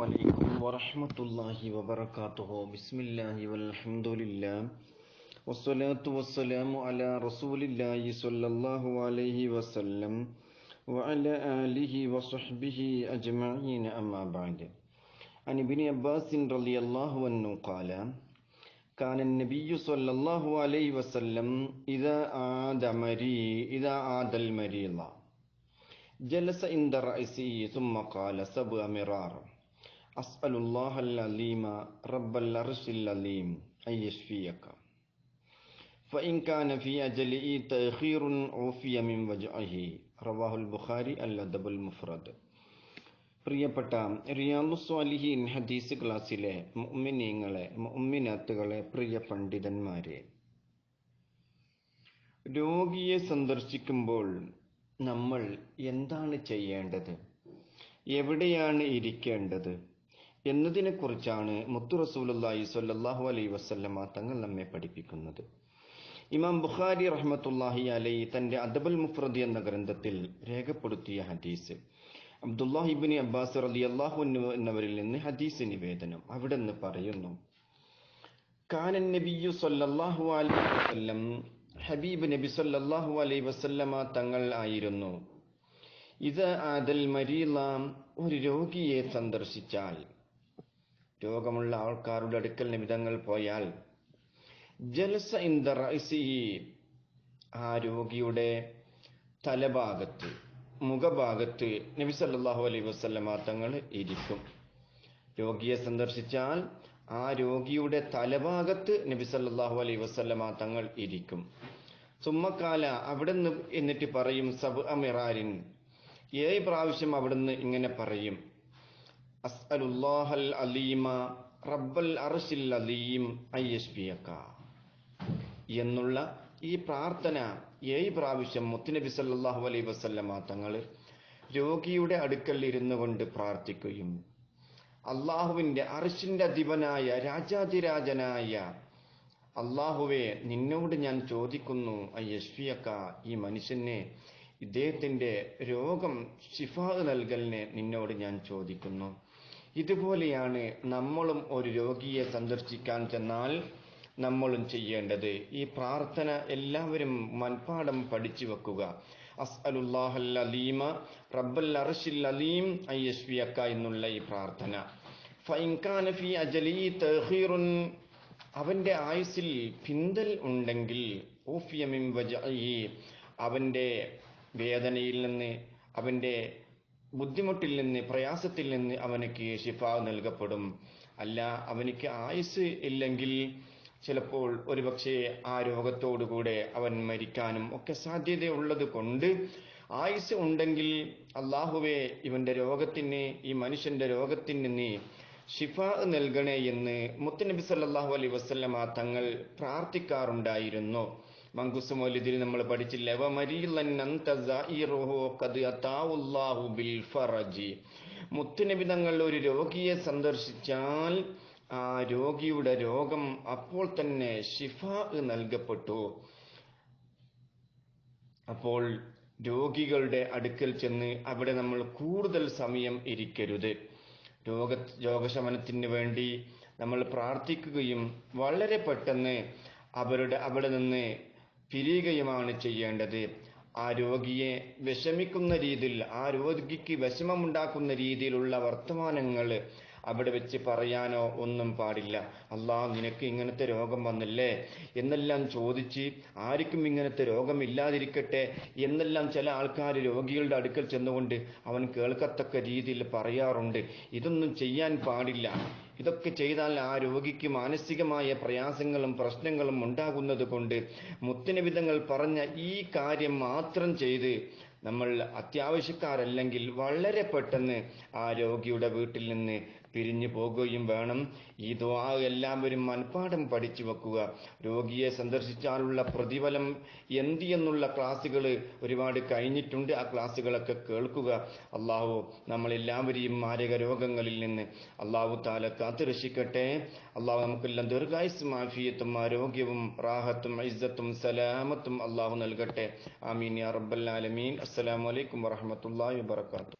عليكم ورحمة الله وبركاته. بسم الله والحمد لله. والصلاة والسلام على رسول الله صلى الله عليه وسلم وعلى آله وصحبه أجمعين. أما بعد عن ابن عباس رضي الله عنه قال كان النبي صلى الله عليه وسلم إذا عاد مري إذا عاد المريض جلس عند رأسه ثم قال سبع مرار. أسأل الله العليم رب العرش العليم أن يشفيك فإن كان في أجله تأخير عوفي من وجعه رواه البخاري الأدب المفرد പ്രിയപ്പെട്ട റിയാദു സ്വാലിഹീൻ ഹദീസ് ക്ലാസ്സിലെ മുഅ്മിനീങ്ങളെ മുഅ്മിനാത്തുകളെ പ്രിയ പണ്ഡിതന്മാരെ രോഗിയെ സന്ദർശിക്കുമ്പോൾ നമ്മൾ എന്താണ് ചെയ്യേണ്ടത് എവിടെയാണ് ഇരിക്കേണ്ടത് എന്നതിനെക്കുറിച്ചാണ് മുത്തു റസൂലുള്ളാഹി സ്വല്ലല്ലാഹു അലൈ വസല്ലമ തങ്ങൾ നമ്മെ പഠിപ്പിക്കുന്നത്. ഇമാം ബുഖാരി റഹ്മത്തുല്ലാഹി അലൈ തന്റെ അദബൽ മുഫ്രദി എന്ന ഗ്രന്ഥത്തിൽ രേഖപ്പെടുത്തിയ ഹദീസ്. അബ്ദുല്ലാഹിബിൻ അബ്ബാസ് റളിയല്ലാഹു അള്ളാഹു എന്നവരിൽ നിന്ന് ഹദീസ് നിവേദനം അവിടെ നിന്ന് പറയുന്നു. കാനൻ നബിയു സല്ലല്ലാഹു അലൈഹി വസല്ലം ഹബീബ് നബി സല്ലാഹു അലൈഹി വസല്ലമ തങ്ങൾ ആയിരുന്നു. ഇത് ആദൽ മരീലാം ഒരു രോഗിയെ സന്ദർശിച്ചാൽ രോഗമുള്ള ആൾക്കാരുടെ അടുക്കൽ നിമിതങ്ങൾ പോയാൽ ജലസ ഇന്ദ ആ രോഗിയുടെ തലഭാഗത്ത് മുഖഭാഗത്ത് നബി സല്ലാഹു അലൈഹി വസല്ലമ തങ്ങൾ ഇരിക്കും. രോഗിയെ സന്ദർശിച്ചാൽ ആ രോഗിയുടെ തലഭാഗത്ത് നബി സല്ലാഹു അലൈഹി വസല്ലമ തങ്ങൾ ഇരിക്കും. സുമ്മക്കാല നിന്ന് എന്നിട്ട് പറയും സബ് അമിറാരിൻ ഏഴ് പ്രാവശ്യം അവിടുന്ന് ഇങ്ങനെ പറയും. എന്നുള്ള ഈ പ്രാർത്ഥന ഏഴ് പ്രാവശ്യം മുത്തുനബി സല്ലാഹു അലൈ വസല്ലമ തങ്ങൾ രോഗിയുടെ അടുക്കൽ ഇരുന്നു കൊണ്ട് പ്രാർത്ഥിക്കുകയും അള്ളാഹുവിന്റെ അറിശിന്റെ അധിപനായ രാജാതിരാജനായ അള്ളാഹുവെ നിന്നോട് ഞാൻ ചോദിക്കുന്നു അയ്യഷ്ഫിയക്ക ഈ മനുഷ്യനെ ഇദ്ദേഹത്തിന്റെ രോഗം ശിഫാ നൽകലിനെ നിന്നോട് ഞാൻ ചോദിക്കുന്നു. ഇതുപോലെയാണ് നമ്മളും ഒരു രോഗിയെ സന്ദർശിക്കാൻ ചെന്നാൽ നമ്മളും ചെയ്യേണ്ടത്. ഈ പ്രാർത്ഥന എല്ലാവരും മൻപാഠം പഠിച്ചു വെക്കുക. അസ്അലുല്ലാഹൽ അലീമ റബ്ബൽ അറഷിൽ അലീം അയ്യഷ്വിയക്ക എന്നുള്ള ഈ പ്രാർത്ഥന. ഫൈൻകാന ഫി അജലി തഹീറുൻ അവന്റെ ആയുസിൽ പിന്തൽ ഉണ്ടെങ്കിൽ ഓഫിയമിം വജ അവന്റെ വേദനയിൽ നിന്ന് അവന്റെ ബുദ്ധിമുട്ടിൽ നിന്ന് പ്രയാസത്തിൽ നിന്ന് അവനക്ക് ഷിഫ നൽകപ്പെടും. അല്ല അവനിക്ക് ആയുസ് ഇല്ലെങ്കിൽ ചിലപ്പോൾ ഒരുപക്ഷെ ആ രോഗത്തോടുകൂടെ അവൻ മരിക്കാനും ഒക്കെ സാധ്യതയുള്ളത് കൊണ്ട് ആയുസ് ഉണ്ടെങ്കിൽ അള്ളാഹുവെ ഇവന്റെ രോഗത്തിന് ഈ മനുഷ്യന്റെ രോഗത്തിന് നീ ഷിഫ നൽകണേ എന്ന് മുത്തനബി സല്ലാഹു അലൈ വസല്ലമ തങ്ങൾ പ്രാർത്ഥിക്കാറുണ്ടായിരുന്നു. മങ്കുസ് നമ്മൾ പഠിച്ചില്ല? മുത്തനബി തങ്ങൾ ഒരു രോഗിയെ സന്ദർശിച്ചാൽ ആ രോഗിയുടെ രോഗം അപ്പോൾ തന്നെ ഷിഫ നൽകപ്പെട്ടു. അപ്പോൾ രോഗികളുടെ അടുക്കൽ ചെന്ന് അവിടെ നമ്മൾ കൂടുതൽ സമയം ഇരിക്കരുത്. രോഗ രോഗശമനത്തിന് വേണ്ടി നമ്മൾ പ്രാർത്ഥിക്കുകയും വളരെ പെട്ടെന്ന് അവരുടെ അവിടെ നിന്ന് പിരിയുകയുമാണ് ചെയ്യേണ്ടത്. ആ രോഗിയെ വിഷമിക്കുന്ന രീതിയിൽ ആ രോഗിക്ക് വിഷമമുണ്ടാക്കുന്ന രീതിയിലുള്ള വർത്തമാനങ്ങൾ അവിടെ വെച്ച് പറയാനോ ഒന്നും പാടില്ല. അല്ലാ നിനക്ക് ഇങ്ങനത്തെ രോഗം വന്നില്ലേ? എന്നെല്ലാം ചോദിച്ച് ആർക്കും ഇങ്ങനത്തെ രോഗമില്ലാതിരിക്കട്ടെ എന്നെല്ലാം ചില ആൾക്കാർ രോഗികളുടെ അടുക്കൽ ചെന്നുകൊണ്ട് അവൻ കേൾക്കത്തക്ക രീതിയിൽ പറയാറുണ്ട്. ഇതൊന്നും ചെയ്യാൻ പാടില്ല. ഇതൊക്കെ ചെയ്താൽ ആ രോഗിക്ക് മാനസികമായ പ്രയാസങ്ങളും പ്രശ്നങ്ങളും ഉണ്ടാകുന്നത് കൊണ്ട് മുത്തനവിധങ്ങൾ പറഞ്ഞ ഈ കാര്യം മാത്രം ചെയ്ത് നമ്മൾ അത്യാവശ്യക്കാരല്ലെങ്കിൽ വളരെ പെട്ടെന്ന് ആ രോഗിയുടെ വീട്ടിൽ നിന്ന് പിരിഞ്ഞു പോകുകയും വേണം. ഈ ദ്വാ എല്ലാവരും മനഃപ്പാഠം പഠിച്ചു വെക്കുക. രോഗിയെ സന്ദർശിച്ചാലുള്ള പ്രതിഫലം എന്ത് എന്നുള്ള ക്ലാസ്സുകൾ ഒരുപാട് കഴിഞ്ഞിട്ടുണ്ട്. ആ ക്ലാസ്സുകളൊക്കെ കേൾക്കുക. അള്ളാഹു നമ്മളെല്ലാവരെയും മാരക രോഗങ്ങളിൽ നിന്ന് അള്ളാഹു താല കാത്തു രക്ഷിക്കട്ടെ അള്ളാഹു നമുക്കെല്ലാം ദീർഘായുസും മാഫിയത്തും ആരോഗ്യവും റാഹത്തും ഐസത്തും സലാമത്തും അള്ളാഹു നൽകട്ടെ. ആമീൻ യാ റബ്ബൽ ആലമീൻ. അസ്സലാമു അലൈക്കും വറഹ്മത്തുള്ളാഹി വബറകാതുഹു.